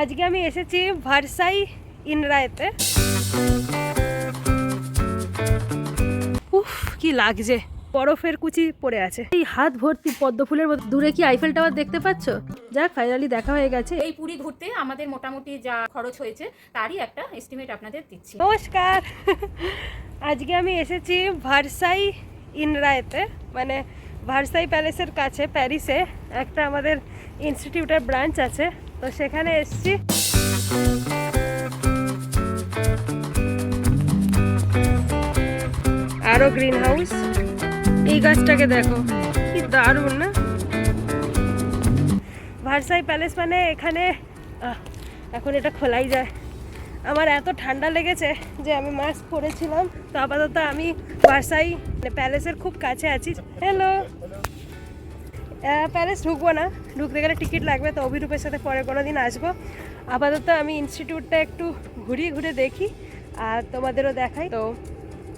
আজকে আমি এসেছি ভারসাই ইনরায়েতে। উফ কি লাগছে। বরফের কুচি পড়ে আছে। এই হাত ভর্তি পদ্ম ফুলের মতো। দূরে কি আইফেল টাওয়ার দেখতে পাচ্ছ? যাক ফাইনালি দেখা হয়ে গেছে। এই পুরী ঘুরতে আমাদের মোটামুটি যা খরচ হয়েছে তারই একটা এস্টিমেট আপনাদের দিচ্ছি। নমস্কার। আজকে আমি এসেছি ভারসাই ইনরায়েতে। মানে ভারসাই প্যালেসের কাছে প্যারিসে। একটা আমাদের ইনস্টিটিউটের ব্রাঞ্চ আছে। তো সেখানে এসেছি। আরও গ্রিন হাউস এই গাছটাকে দেখো, কি দারুণ না? ভারসাই প্যালেস মানে এখানে এখন এটা খোলাই যায়। আমার এত ঠান্ডা লেগেছে যে আমি মাস্ক পরেছিলাম। তো আপাতত আমি ভারসাই প্যালেসের খুব কাছে আছি। হ্যালো প্যালেস ঢুকবো না। ঢুকতে গেলে টিকিট লাগবে, তো অভিরূপের সাথে পরে কোনো দিন আসব। আপাতত আমি ইনস্টিটিউটটা একটু ঘুরিয়ে ঘুরে দেখি আর তোমাদেরও দেখাই। তো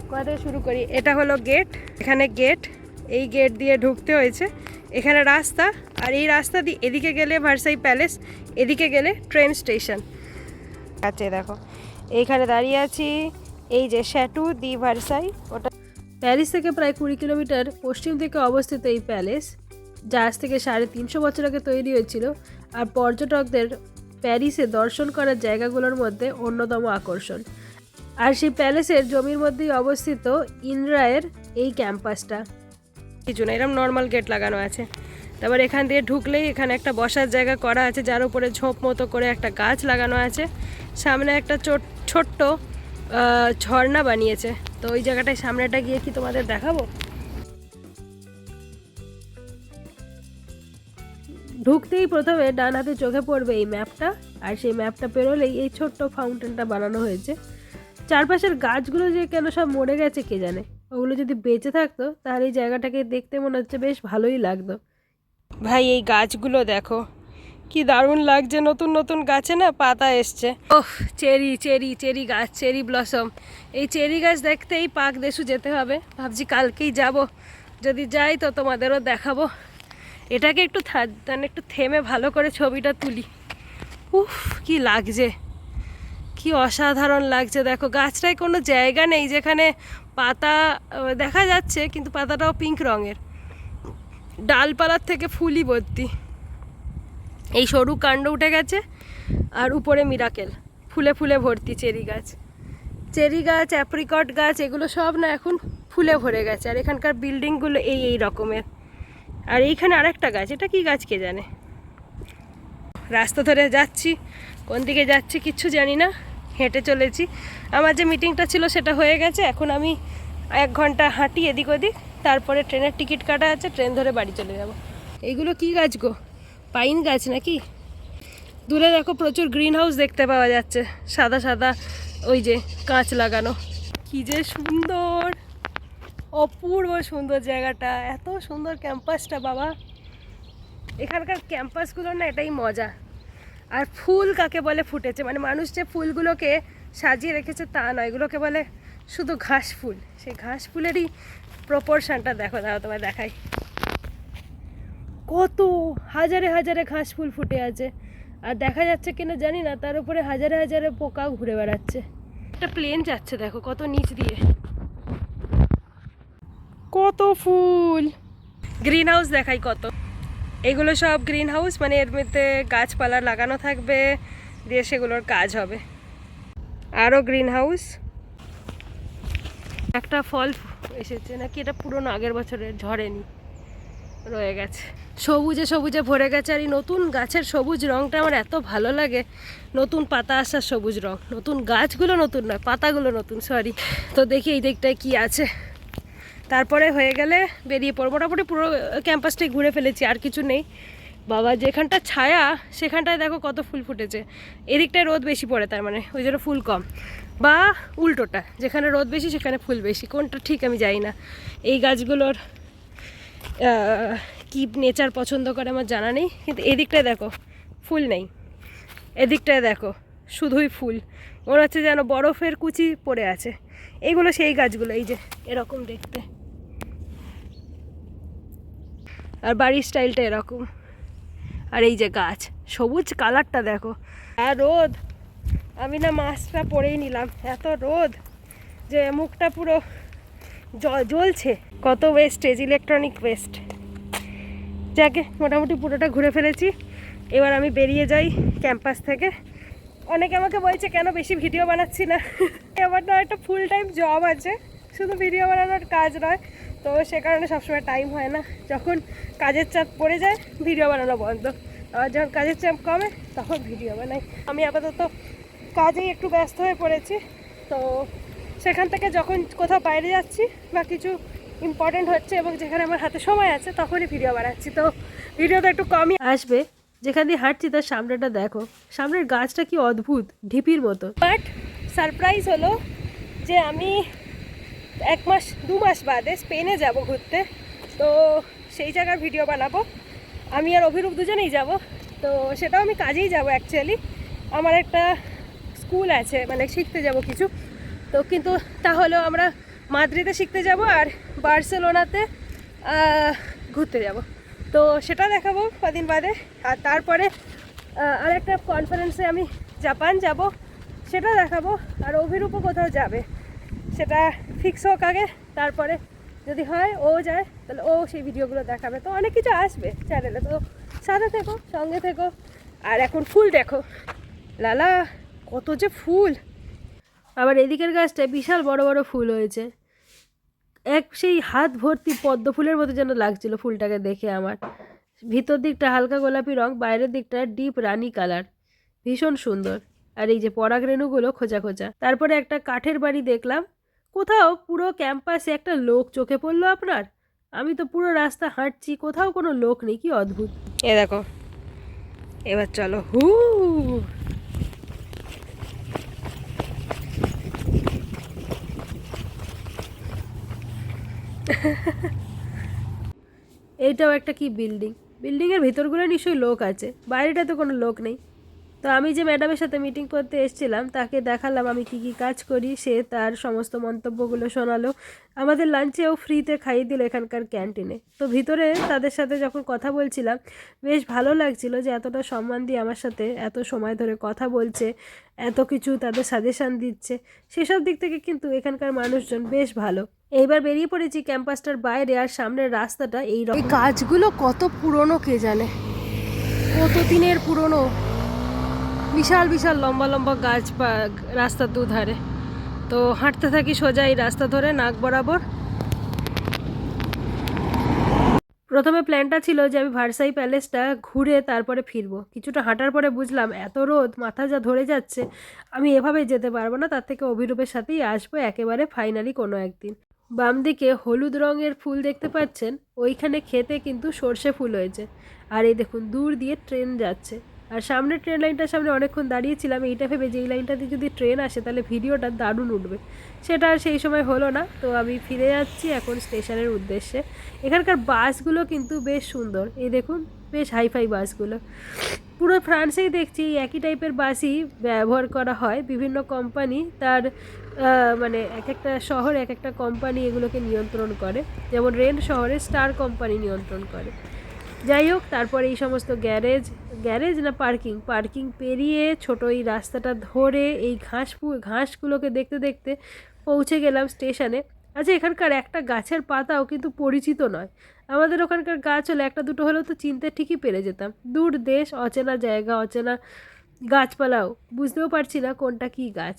কোথা থেকে শুরু করি। এটা হলো গেট, এখানে গেট, এই গেট দিয়ে ঢুকতে হয়েছে। এখানে রাস্তা, আর এই রাস্তা দিয়ে এদিকে গেলে ভার্সাই প্যালেস, এদিকে গেলে ট্রেন স্টেশন। আছে দেখো, এইখানে দাঁড়িয়ে আছি, এই যে শ্যাটু দি ভার্সাই ওটা প্যারিস থেকে প্রায় কুড়ি কিলোমিটার পশ্চিম দিকে অবস্থিত এই প্যালেস। যা আজ থেকে সাড়ে তিনশো বছর আগে তৈরি হয়েছিল, আর পর্যটকদের প্যারিসে দর্শন করার জায়গাগুলোর মধ্যে অন্যতম আকর্ষণ। আর সেই প্যালেসের জমির মধ্যেই অবস্থিত ইন্দ্রায়ের এই ক্যাম্পাসটা। কিছু না এরকম নর্মাল গেট লাগানো আছে। তারপর এখান দিয়ে ঢুকলেই এখানে একটা বসার জায়গা করা আছে, যার উপরে ঝোপ মতো করে একটা গাছ লাগানো আছে। সামনে একটা ছোট্ট ঝর্ণা বানিয়েছে। তো ওই জায়গাটায় সামনেটা গিয়ে কি তোমাদের দেখাবো? ঢুকতেই প্রথমে ডান হাতে চোখে পড়বে এই ম্যাপটা আর সেই ম্যাপটা পেরোলেই এই ছোট্ট ফাউন্টেনটা বানানো হয়েছে। চারপাশের গাছগুলো যে কেন সব মরে গেছে কে জানে? ওগুলো যদি বেঁচে থাকতো তাহলে এই জায়গাটাকে দেখতে মনে হচ্ছে বেশ ভালোই লাগতো। ভাই এই গাছগুলো দেখো কি দারুণ লাগছে। নতুন নতুন গাছে না পাতা এসছে। ওহ চেরি চেরি চেরি গাছ চেরি ব্লসম এই চেরি গাছ দেখতেই পাক দেশু যেতে হবে। ভাবছি কালকেই যাব। যদি যাই তো তোমাদেরও দেখাবো। এটাকে একটু মানে একটু থেমে ভালো করে ছবিটা তুলি। উফ, কি লাগছে। কি অসাধারণ লাগছে। দেখো, গাছটায় কোনো জায়গা নেই যেখানে পাতা দেখা যাচ্ছে, কিন্তু পাতাটাও পিঙ্ক রঙের। ডালপালার থেকে ফুলই ভর্তি। এই সরু কাণ্ড উঠে গেছে, আর উপরে মিরাকেল ফুলে ফুলে ভর্তি চেরি গাছ। চেরি গাছ অ্যাপ্রিকট গাছ, এগুলো সব না এখন ফুলে ভরে গেছে। আর এখানকার বিল্ডিংগুলো এই এই রকমের। আর এইখানে আরেকটা গাছ, এটা কি গাছ কে জানে? রাস্তা ধরে যাচ্ছি, কোন দিকে যাচ্ছি কিচ্ছু জানি না, হেঁটে চলেছি। আমার যে মিটিংটা ছিল সেটা হয়ে গেছে, এখন আমি এক ঘণ্টা হাঁটি এদিক ওদিক, তারপরে ট্রেনের টিকিট কাটা আছে, ট্রেন ধরে বাড়ি চলে যাব। এইগুলো কি গাছ গো? পাইন গাছ নাকি? দূরে দেখো প্রচুর গ্রিন হাউস দেখতে পাওয়া যাচ্ছে, সাদা সাদা ওই যে কাঁচ লাগানো। কি যে সুন্দর! অপূর্ব সুন্দর জায়গাটা, এত সুন্দর ক্যাম্পাসটা বাবা। এখানকার ক্যাম্পাসগুলোর না এটাই মজা। আর ফুল কাকে বলে ফুটেছে? মানে মানুষ যে ফুলগুলোকে সাজিয়ে রেখেছে তা নয়, এগুলোকে বলে শুধু ঘাস ফুল। সেই ঘাস ফুলেরই প্রপোর্শনটা দেখো দাও তোমায় দেখাই। কত হাজারে হাজারে ঘাস ফুল ফুটে আছে। আর দেখা যাচ্ছে কিনা জানি না, তার উপরে হাজারে হাজারে পোকাও ঘুরে বেড়াচ্ছে। একটা প্লেন যাচ্ছে দেখো, কত নিচ দিয়ে। কত ফুল। গ্রিন হাউস দেখাই কত। এগুলো সব গ্রিন হাউস মানে এর মধ্যে গাছপালা লাগানো থাকবে, দিয়ে সেগুলোর কাজ হবে। আরও গ্রিন হাউস একটা ফল এসেছে নাকি, এটা পুরনো আগের বছরের, ঝরেনি, রয়ে গেছে। সবুজে সবুজে ভরে গেছে, আর এই নতুন গাছের সবুজ রঙটা আমার এত ভালো লাগে। নতুন পাতা আসার সবুজ রং, নতুন গাছগুলো নতুন নয়, পাতাগুলো নতুন সরি তো দেখি এই দিকটায় কি আছে। তারপরে হয়ে গেলে বেরিয়ে পড়ব। মোটামুটি পুরো ক্যাম্পাসটাই ঘুরে ফেলেছি, আর কিছু নেই। বাবা, যেখানটা ছায়া, সেখানটায় দেখো কত ফুল ফুটেছে। এদিকটায় রোদ বেশি পড়ে তার মানে ওই জন্য ফুল কম। বা উল্টোটা, যেখানে রোদ বেশি, সেখানে ফুল বেশি। কোনটা ঠিক আমি জানি না। এই গাছগুলোর কি নেচার পছন্দ করে আমার জানা নেই। কিন্তু এদিকটায় দেখো, ফুল নেই। এদিকটায় দেখো, শুধুই ফুল। মনে হচ্ছে যেন বরফের কুচি পড়ে আছে। এইগুলো সেই গাছগুলো, এই যে, এরকম দেখতে। আর বাড়ির স্টাইলটা এরকম। আর এই যে গাছ, সবুজ কালারটা দেখো। আর রোদ, আমি না মাছটা পরেই নিলাম। এত রোদ যে মুখটা পুরো জ্বলছে। কত ওয়েস্টেজ ইলেকট্রনিক ওয়েস্ট যাকে মোটামুটি পুরোটা ঘুরে ফেলেছি। এবার আমি বেরিয়ে যাই ক্যাম্পাস থেকে। অনেকে আমাকে বলছে, কেন বেশি ভিডিও বানাচ্ছি না? আমার না একটা ফুল টাইম জব আছে। শুধু ভিডিও বানানোর কাজ নয় তো সে কারণে সবসময় টাইম হয় না। যখন কাজের চাপ পড়ে যায় ভিডিও বানানো বন্ধ। আর যখন কাজের চাপ কমে, তখন ভিডিও বানাই। আমি আপাতত কাজেই একটু ব্যস্ত হয়ে পড়েছি। তো সেখান থেকে যখন কোথাও বাইরে যাচ্ছি বা কিছু ইম্পর্টেন্ট হচ্ছে এবং যেখানে আমার হাতে সময় আছে, তখনই ভিডিও বানাচ্ছি। তো ভিডিওটা একটু কমই আসবে। যেখান দিয়ে হাঁটছি, তার সামনেটা দেখো। সামনের গাছটা কি অদ্ভুত, ঢিপির মতো। বাট সারপ্রাইজ হলো যে আমি এক মাস দু মাস বাদে স্পেনে যাব ঘুরতে। তো সেই জায়গার ভিডিও বানাবো। আমি আর অভিরূপ দুজনেই যাব। তো সেটাও আমি কাজেই যাব অ্যাকচুয়ালি আমার একটা স্কুল আছে মানে শিখতে যাব কিছু। তো কিন্তু তাহলেও আমরা মাদ্রিদে শিখতে যাব আর বার্সেলোনাতে ঘুরতে যাব। তো সেটা দেখাবো কদিন বাদে। আর তারপরে আহ, আরেকটা কনফারেন্সে আমি জাপান যাব সেটা দেখাবো। আর অভিরূপও কোথাও যাবে সেটা ফিক্স হোক আগে, তারপরে যদি হয় ও যায়, তাহলে ও সেই ভিডিওগুলো দেখাবে। তো অনেক কিছু আসবে চ্যানেলে তো সাথে থেকো, সঙ্গে থেকো। আর এখন ফুল দেখো। লালা, কত যে ফুল! আবার এদিকের গাছটায় বিশাল বড় বড় ফুল হয়েছে। এক সেই হাত ভর্তি পদ্ম ফুলের মতো যেন লাগছিল ফুলটাকে দেখে আমার। ভিতর দিকটা হালকা গোলাপি রং, বাইরের দিকটা ডিপ রানি কালার ভীষণ সুন্দর। আর এই যে পরাগ রেণুগুলো খোঁজা খোঁজা। তারপরে একটা কাঠের বাড়ি দেখলাম। কোথাও পুরো ক্যাম্পাসে একটা লোক চোখে পড়ল আপনার? আমি তো পুরো রাস্তা হাঁটছি কোথাও কোনো লোক নেই কি অদ্ভুত। এ দেখো এবার চলো হু। এইটাও একটা কি বিল্ডিং? বিল্ডিংয়ের ভিতরগুলো নিশ্চয়ই লোক আছে বাইরেটাতে কোনো লোক নেই। তো আমি যে ম্যাডামের সাথে মিটিং করতে এসেছিলাম, তাকে দেখালাম আমি কি কি কাজ করি, সে তার সমস্ত মন্তব্যগুলো শোনালো। আমাদের লাঞ্চেও ফ্রিতে খাইয়ে দিল এখানকার ক্যান্টিনে তো ভিতরে তাদের সাথে যখন কথা বলছিলাম, বেশ ভালো লাগছিল যে এতটা সম্মান দিয়ে আমার সাথে এত সময় ধরে কথা বলছে, এত কিছু তাদের সাজেশান দিচ্ছে। সেসব দিক থেকে কিন্তু এখানকার মানুষজন বেশ ভালো। এইবার বেরিয়ে পড়েছি ক্যাম্পাসটার বাইরে আর সামনের রাস্তাটা এই গাছগুলো কত পুরনো কে জানে? কত দিনের পুরনো? বিশাল বিশাল লম্বা লম্বা গাছ পা রাস্তার দুধারে। তো হাঁটতে থাকি সোজা এই রাস্তা ধরে, নাক বরাবর। প্রথমে প্ল্যানটা ছিল যে আমি ভার্সাই প্যালেসটা ঘুরে তারপরে ফিরবো। কিছুটা হাঁটার পরে বুঝলাম, এত রোদ, মাথা যা ধরে যাচ্ছে, আমি এভাবে যেতে পারব না। তার থেকে অভিরূপের সাথেই আসব একেবারে ফাইনালি কোনো একদিন। বাম দিকে হলুদ রঙের ফুল দেখতে পাচ্ছেন, ওইখানে খেতে কিন্তু সর্ষে ফুল হয়েছে। আর এই দেখুন, দূর দিয়ে ট্রেন যাচ্ছে। আর সামনের ট্রেন লাইনটার সামনে অনেকক্ষণ দাঁড়িয়েছিলাম, এইটা ভেবে যে এই লাইনটাতে যদি ট্রেন আসে তাহলে ভিডিওটা দারুণ উঠবে। সেটা আর সেই সময় হলো না, তো আমি ফিরে যাচ্ছি এখন স্টেশনের উদ্দেশ্যে। এখানকার বাসগুলো কিন্তু বেশ সুন্দর। এই দেখুন, বেশ হাইফাই বাসগুলো। পুরো ফ্রান্সেই দেখছি একই টাইপের বাসই ব্যবহার করা হয়। বিভিন্ন কোম্পানি তার মানে এক একটা শহর এক একটা কোম্পানি এগুলোকে নিয়ন্ত্রণ করে। যেমন রেন্ট শহরে স্টার কোম্পানি নিয়ন্ত্রণ করে। যাই হোক, তারপরে এই সমস্ত গ্যারেজ গ্যারেজ না পার্কিং? পার্কিং পেরিয়ে ছোট এই রাস্তাটা ধরে এই ঘাস ঘাসগুলোকে দেখতে দেখতে পৌঁছে গেলাম স্টেশনে। আচ্ছা এখানকার একটা গাছের পাতাও কিন্তু পরিচিত নয়। আমাদের ওখানকার গাছ হলে একটা দুটো হলেও তো চিনতে ঠিকই পেরে যেতাম। দূর দেশ, অচেনা জায়গা, অচেনা গাছপালাও। বুঝতেও পারছি না কোনটা কী গাছ।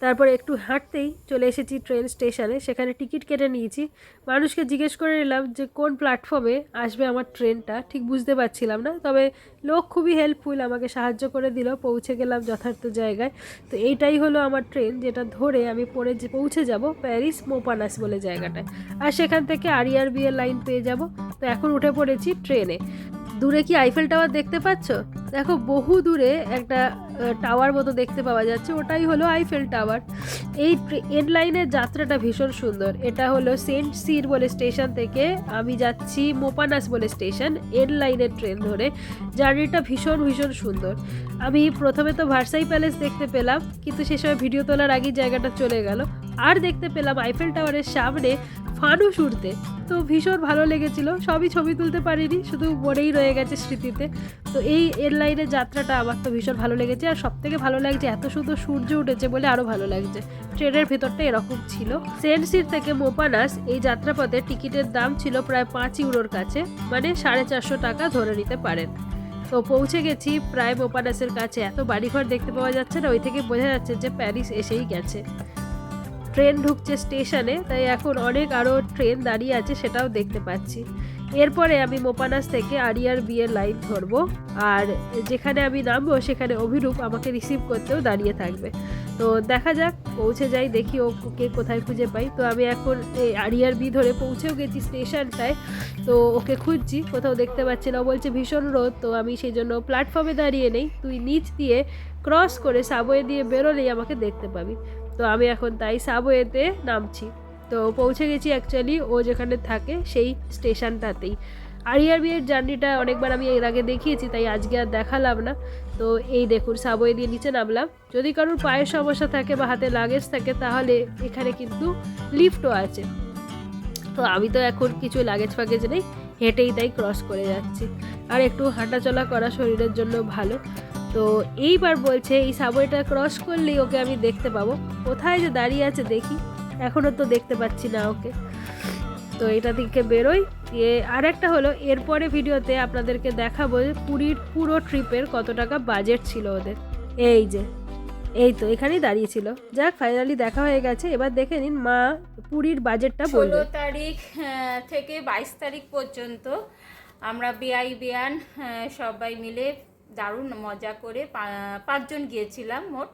তারপর একটু হাঁটতেই চলে এসেছি ট্রেন স্টেশনে সেখানে টিকিট কেটে নিয়েছি। মানুষকে জিজ্ঞেস করে নিলাম যে, কোন প্ল্যাটফর্মে আসবে আমার ট্রেনটা ঠিক বুঝতে পারছিলাম না। তবে লোক খুবই হেল্পফুল আমাকে সাহায্য করে দিল। পৌঁছে গেলাম যথার্থ জায়গায়। তো এইটাই হলো আমার ট্রেন যেটা ধরে আমি পরে যে, পৌঁছে যাব প্যারিস মোপানাস বলে জায়গাটায়। আর সেখান থেকে আরিয়ারবি এর লাইন পেয়ে যাব। তো এখন উঠে পড়েছি ট্রেনে দূরে কি আইফেল টাওয়ার দেখতে পাচ্ছ? দেখো, বহু দূরে একটা টাওয়ার মতো দেখতে পাওয়া যাচ্ছে। ওটাই হলো আইফেল টাওয়ার এই এন্ড লাইনের যাত্রাটা ভীষণ সুন্দর। এটা হলো সেন্ট সির বলে স্টেশন থেকে আমি যাচ্ছি মোপানাস বলে স্টেশন এন লাইনের ট্রেন ধরে। জার্নিটা ভীষণ ভীষণ সুন্দর। আমি প্রথমে তো ভার্সাই প্যালেস দেখতে পেলাম, কিন্তু সে সময় ভিডিও তোলার আগেই জায়গাটা চলে গেল। আর দেখতে পেলাম আইফেল টাওয়ারের সামনে ফানুস উড়তে তো ভীষণ ভালো লেগেছিল। সবই ছবি তুলতে পারিনি, শুধু মনেই রয়ে গেছে স্মৃতিতে। তো এই এয়ারলাইনের যাত্রাটা আমার তো ভীষণ ভালো লেগেছে। আর সব থেকে ভালো লাগছে, এত সুন্দর সূর্য উঠেছে বলে আরও ভালো লাগছে। ট্রেনের ভেতরটা এরকম ছিল। সেন্টসির থেকে মোপানাস এই যাত্রাপথে টিকিটের দাম ছিল প্রায় পাঁচ ইউরোর কাছে মানে সাড়ে চারশো টাকা ধরে নিতে পারেন। তো পৌঁছে গেছি প্রায় মোপানাসের কাছে। এত বাড়িঘর দেখতে পাওয়া যাচ্ছে না, ওই থেকে বোঝা যাচ্ছে যে প্যারিস এসেই গেছে। ট্রেন ঢুকছে স্টেশনে, তাই এখন অনেক আরও ট্রেন দাঁড়িয়ে আছে সেটাও দেখতে পাচ্ছি। এরপরে আমি মোপানাস থেকে আরিয়ার বিয়ের লাইন ধরবো, আর যেখানে আমি নামবো সেখানে অভিরূপ আমাকে রিসিভ করতেও দাঁড়িয়ে থাকবে। তো দেখা যাক, পৌঁছে যাই, দেখি ও ওকে কোথায় খুঁজে পাই। তো আমি এখন এই আরিয়ার বি ধরে পৌঁছেও গেছি স্টেশনটায়, তো ওকে খুঁজছি, কোথাও দেখতে পাচ্ছি না। বলছে, ভীষণ রোদ, তো আমি সেই জন্য প্ল্যাটফর্মে দাঁড়িয়ে নেই। তুই নিচ দিয়ে ক্রস করে সাবওয়ে দিয়ে বেরোলেই আমাকে দেখতে পাবি। তো আমি এখন তাই সাবওয়েতে নামছি। তো পৌঁছে গেছি অ্যাকচুয়ালি ও যেখানে থাকে সেই স্টেশনটাতেই। আরিয়ার বিয়ের জার্নিটা অনেকবার আমি এর আগে দেখিয়েছি, তাই আজকে আর দেখালাম না। তো এই দেখুন সাবওয়ে দিয়ে নিচে নামলাম। যদি কারোর পায়ের সমস্যা থাকে বা হাতে লাগেজ থাকে, তাহলে এখানে কিন্তু লিফটও আছে। তো আমি তো এখন কিছু লাগেজ ফাগেজ নেই, হেঁটেই তাই ক্রস করে যাচ্ছি। আর একটু হাঁটাচলা করা শরীরের জন্য ভালো। তো এইবার বলছে এই সাবওয়েটা ক্রস করলেই ওকে আমি দেখতে পাবো। কোথায় যে দাঁড়িয়ে আছে দেখি। এখনও তো দেখতে পাচ্ছি না ওকে। তো এটা থেকে বেরোই। দিয়ে আর একটা হলো এরপরে ভিডিওতে আপনাদেরকে দেখাবো যে পুরীর পুরো ট্রিপের কত টাকা বাজেট ছিল ওদের। এই যে এই তো এখানেই দাঁড়িয়েছিল। যাক ফাইনালি দেখা হয়ে গেছে। এবার দেখে নিন মা পুরীর বাজেটটা ষোলো তারিখ থেকে বাইশ তারিখ পর্যন্ত আমরা বেআই বেয়ান আহ, সবাই মিলে দারুণ মজা করে পাঁচজন গিয়েছিলাম মোট।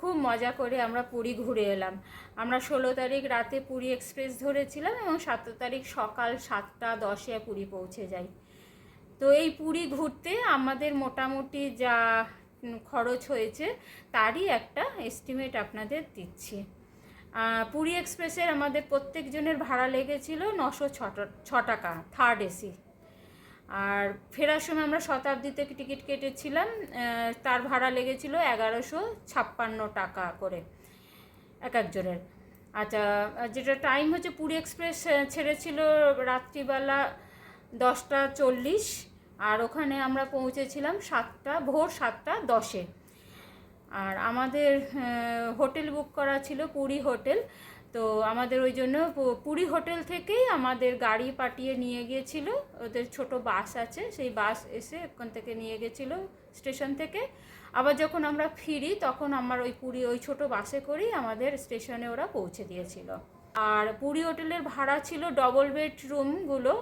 খুব মজা করে আমরা পুরী ঘুরে এলাম। আমরা ষোলো তারিখ রাতে পুরী এক্সপ্রেস ধরেছিলাম এবং সতেরো তারিখ সকাল সাতটা দশে পুরী পৌঁছে যাই। তো এই পুরী ঘুরতে আমাদের মোটামুটি যা খরচ হয়েছে তারই একটা এস্টিমেট আপনাদের দিচ্ছি। পুরী এক্সপ্রেসের আমাদের প্রত্যেকজনের ভাড়া লেগেছিল নশো ছ টাকা থার্ড এসি আর ফেরার সময় আমরা শতাব্দীতে টিকিট কেটেছিলাম তার ভাড়া লেগেছিল এগারোশো ছাপ্পান্ন টাকা করে এক একজনের। আচ্ছা যেটা টাইম হচ্ছে পুরী এক্সপ্রেস ছেড়েছিল রাত্রিবেলা দশটা চল্লিশ আর ওখানে আমরা পৌঁছেছিলাম সাতটা, ভোর সাতটা দশে। আর আমাদের হোটেল বুক করা ছিল পুরী হোটেল। তো আমাদের ওই জন্য পুরী হোটেল থেকেই আমাদের গাড়ি পাঠিয়ে নিয়ে গিয়েছিল। ওদের ছোট বাস আছে, সেই বাস এসে ওখান থেকে নিয়ে গেছিল স্টেশন থেকে। আবার যখন আমরা ফিরি, তখন আমার ওই পুরী, ওই ছোট বাসে করেই আমাদের স্টেশনে ওরা পৌঁছে দিয়েছিল। আর পুরী হোটেলের ভাড়া ছিল ডবল বেড রুমগুলো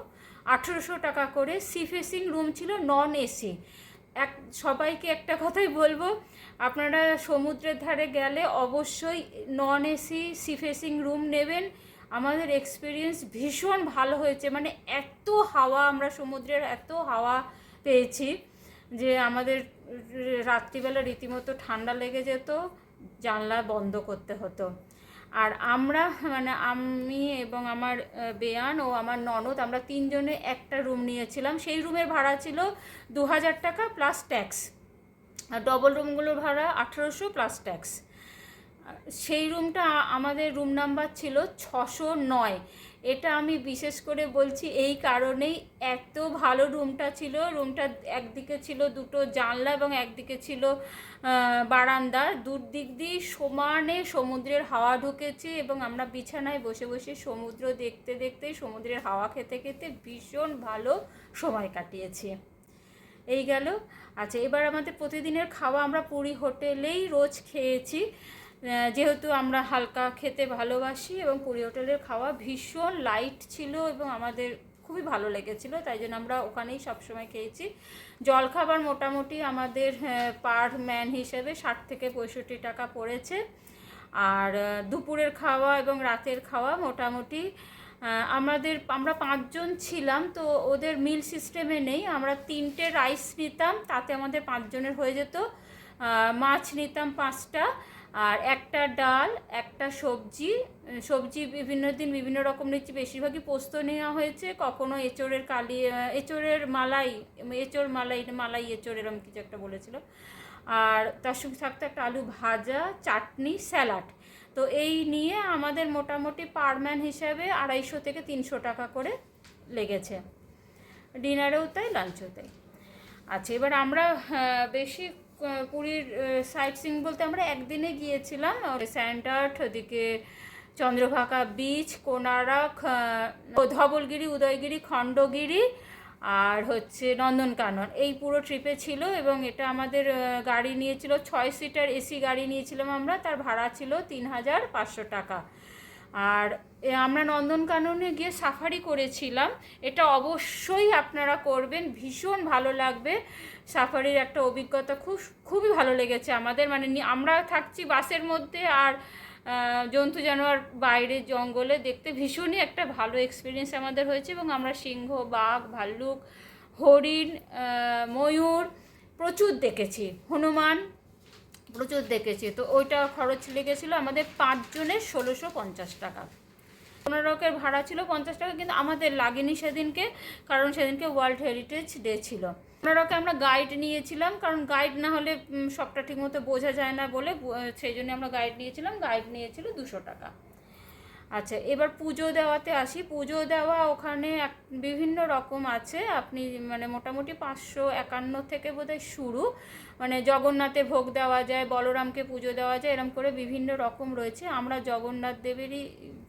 আঠেরোশো টাকা করে। সি ফেসিং রুম ছিল নন এসি এক, সবাইকে একটা কথাই বলব আপনারা সমুদ্রের ধারে গেলে অবশ্যই non AC sea facing room নেবেন। আমাদের এক্সপিরিয়েন্স ভীষণ ভালো হয়েছে। মানে এত হাওয়া আমরা সমুদ্রের এত হাওয়া পেয়েছি যে আমাদের রাত্রিবেলা রীতিমতো ঠান্ডা লেগে যেত, জানলা বন্ধ করতে হতো। আর আমরা মানে আমি এবং আমার বেয়ান ও আমার ননদ, আমরা তিনজনে একটা রুম নিয়েছিলাম। সেই রুমের ভাড়া ছিল দু হাজার টাকা প্লাস ট্যাক্স ডবল রুমগুলোর ভাড়া আঠেরোশো প্লাস ট্যাক্স সেই রুমটা আমাদের রুম নাম্বার ছিল ছশো নয়। এটা আমি বিশেষ করে বলছি এই কারণেই এত ভালো রুমটা ছিল। রুমটা একদিকে ছিল দুটো জানলা এবং একদিকে ছিল বারান্দা। দুদিক দিয়ে সমানে সমুদ্রের হাওয়া ঢুকেছে এবং আমরা বিছানায় বসে বসে সমুদ্র দেখতে দেখতে সমুদ্রের হাওয়া খেতে খেতে ভীষণ ভালো সময় কাটিয়েছি। এই গেল। আচ্ছা এবার আমাদের প্রতিদিনের খাওয়া আমরা পুরী হোটেলেই রোজ খেয়েছি। যেহেতু আমরা হালকা খেতে ভালোবাসি এবং পুরী হোটেলের খাওয়া ভীষণ লাইট ছিল এবং আমাদের খুবই ভালো লেগেছিল, তাই জন্য আমরা ওখানেই সবসময় খেয়েছি। জলখাবার মোটামুটি আমাদের পার ম্যান হিসেবে ষাট থেকে পঁয়ষট্টি টাকা পড়েছে। আর দুপুরের খাওয়া এবং রাতের খাওয়া মোটামুটি আমাদের, আমরা পাঁচজন ছিলাম, তো ওদের মিল সিস্টেমে নেই। আমরা তিনটে রাইস নিতাম, তাতে আমাদের পাঁচজনের হয়ে যেত। মাছ নিতাম পাঁচটা আর একটা ডাল একটা সবজি সবজি বিভিন্ন দিন বিভিন্ন রকম নিচ্ছি। বেশিরভাগই পোস্ত নেওয়া হয়েছে। কখনো এঁচোড়ের কালি এঁচোড়ের মালাই এঁচোড় মালাই মালাই এঁচোড় এরকম কিছু একটা বলেছিল। আর তার সঙ্গে থাকতো একটা আলু ভাজা চাটনি স্যালাড। তো এই নিয়ে আমাদের মোটামুটি পার ম্যান হিসাবে আড়াইশো থেকে তিনশো টাকা করে লেগেছে। ডিনারেও তাই লাঞ্চও তাই। আচ্ছা এবার আমরা বেশি আহ, পুরীর সাইট সিং বলতে আমরা একদিনে গিয়েছিলাম স্যান্ডার্ট ওদিকে চন্দ্রভাগা বিচ কোনারক ধবলগিরি, উদয়গিরি, খণ্ডগিরি আর হচ্ছে নন্দনকানন। এই পুরো ট্রিপে ছিল এবং এটা আমাদের গাড়ি নিয়েছিল, ছয় সিটার এসি গাড়ি নিয়েছিলাম আমরা, তার ভাড়া ছিল তিন হাজার পাঁচশো টাকা। আর আমরা নন্দনকাননে গিয়ে সাফারি করেছিলাম। এটা অবশ্যই আপনারা করবেন, ভীষণ ভালো লাগবে। সাফারির একটা অভিজ্ঞতা খুব, খুবই ভালো লেগেছে আমাদের। মানে আমরা থাকছি বাসের মধ্যে আর জন্তু জানোয়ার বাইরে জঙ্গলে দেখতে ভীষণই একটা ভালো এক্সপিরিয়েন্স আমাদের হয়েছে এবং আমরা সিংহ, বাঘ, ভাল্লুক, হরিণ ময়ূর প্রচুর দেখেছি। হনুমান প্রচুর দেখেছি। তো ওইটা খরচ লেগেছিলো আমাদের পাঁচজনের ষোলোশো পঞ্চাশ টাকা। কোনোরকের ভাড়া ছিল পঞ্চাশ টাকা, কিন্তু আমাদের লাগেনি সেদিনকে, কারণ সেদিনকে ওয়ার্ল্ড হেরিটেজ ডে ছিল। কোনোরকে আমরা গাইড নিয়েছিলাম, কারণ গাইড না হলে সবটা ঠিকমতো বোঝা যায় না বলে সেই জন্য আমরা গাইড নিয়েছিলাম গাইড নিয়েছিল দুশো টাকা। আচ্ছা এবার পুজো দেওয়াতে আসি। পুজো দেওয়া ওখানে এক, বিভিন্ন রকম আছে। আপনি মানে মোটামুটি পাঁচশো একান্ন থেকে বোধহয় শুরু। মানে জগন্নাথে ভোগ দেওয়া যায়, বলরামকে পুজো দেওয়া যায় এরকম করে বিভিন্ন রকম রয়েছে। আমরা জগন্নাথ দেবেরই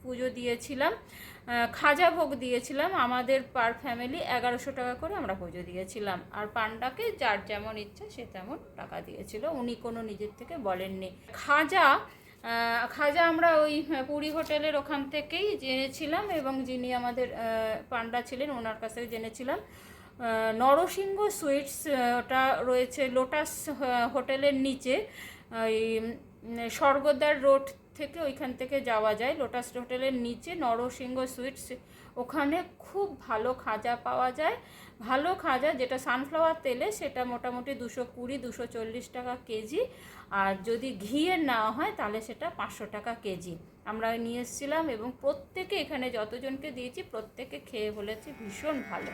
পুজো দিয়েছিলাম। খাজা ভোগ দিয়েছিলাম। আমাদের পার ফ্যামিলি এগারোশো টাকা করে আমরা পুজো দিয়েছিলাম। আর পান্ডাকে যার যেমন ইচ্ছা সে তেমন টাকা দিয়েছিল। উনি কোনো নিজের থেকে বলেননি। খাজা খাজা আমরা ওই আহ, পুরী হোটেলের ওখান থেকেই জেনেছিলাম এবং যিনি আমাদের পান্ডা ছিলেন ওনার কাছ থেকে জেনেছিলাম। নরসিংহ সুইটস ওটা রয়েছে লোটাস হোটেলের নিচে। ওই স্বর্গদ্বার রোড থেকে ওইখান থেকে যাওয়া যায় লোটাস হোটেলের নিচে নরসিংহ সুইটস ওখানে খুব ভালো খাজা পাওয়া যায়। ভালো খাজা যেটা সানফ্লাওয়ার তেলে সেটা মোটামুটি দুশো কুড়ি, দুশো চল্লিশ টাকা কেজি। আর যদি ঘিয়ের নেওয়া হয় তাহলে সেটা পাঁচশো টাকা কেজি। আমরা নিয়ে এসেছিলাম এবং প্রত্যেকে এখানে যতজনকে দিয়েছি প্রত্যেকে খেয়ে বলেছি ভীষণ ভালো।